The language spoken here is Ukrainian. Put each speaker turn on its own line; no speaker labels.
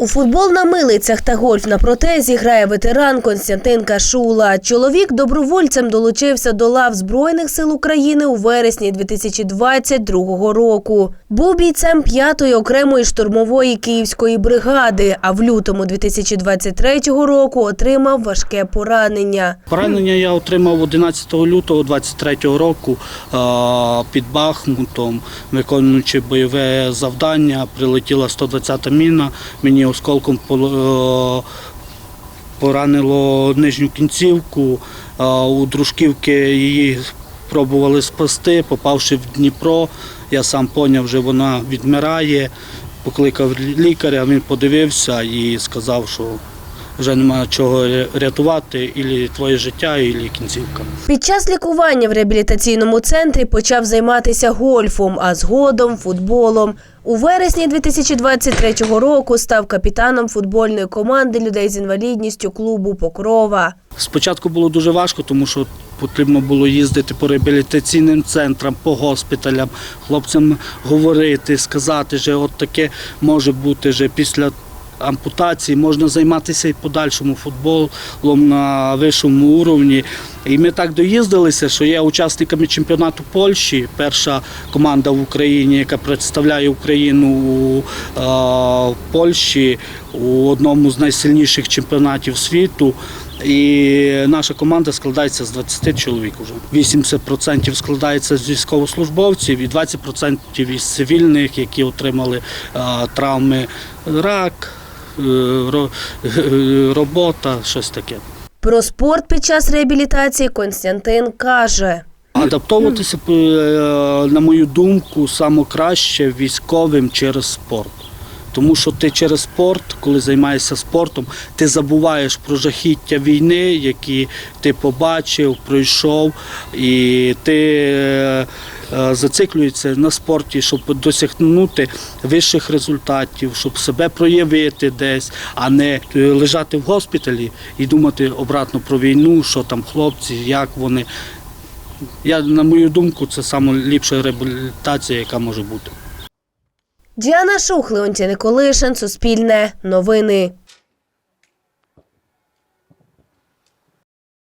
У футбол на милицях та гольф на протезі грає ветеран Константин Кашула. Чоловік добровольцем долучився до лав Збройних сил України у вересні 2022 року. Був бійцем 5-ї окремої штурмової київської бригади, а в лютому 2023 року отримав важке поранення.
Поранення я отримав 11 лютого 23 року під Бахмутом, виконуючи бойове завдання. Прилетіла 120-та міна. Мені осколком е, поранило нижню кінцівку. У дружківки її пробували спасти, попавши в Дніпро. Я сам зрозумів, що вона відмирає. Покликав лікаря, він подивився і сказав, що вже немає чого рятувати, ілі твоє життя, ілі кінцівка.
Під час лікування в реабілітаційному центрі почав займатися гольфом, а згодом футболом. У вересні 2023 року став капітаном футбольної команди людей з інвалідністю клубу Покрова.
Спочатку було дуже важко, тому що потрібно було їздити по реабілітаційним центрам, по госпіталям, хлопцям говорити, сказати, що от таке може бути що після. Ампутації можна займатися і подальшому футболом на вищому уровні. І ми так доїздилися, що є учасниками чемпіонату Польщі, перша команда в Україні, яка представляє Україну у е, Польщі у одному з найсильніших чемпіонатів світу. І наша команда складається з 20 чоловік уже. 80% складається з військовослужбовців і 20% із цивільних, які отримали е, травми рак, робота, щось таке.
Про спорт під час реабілітації Константин каже.
Адаптовуватися, е, на мою думку, саме краще військовим через спорт. Тому що ти через спорт, коли займаєшся спортом, ти забуваєш про жахіття війни, які ти побачив, пройшов, і ти е, е, на спорті, щоб досягнути вищих результатів, щоб себе проявити десь, а не е, лежати в госпіталі і думати обратно про війну, що там хлопці, як вони. Я, на мою думку, це найліпша реабілітація, яка може бути.
Діана Шух, Леонтій Николишин, Суспільне, Новини.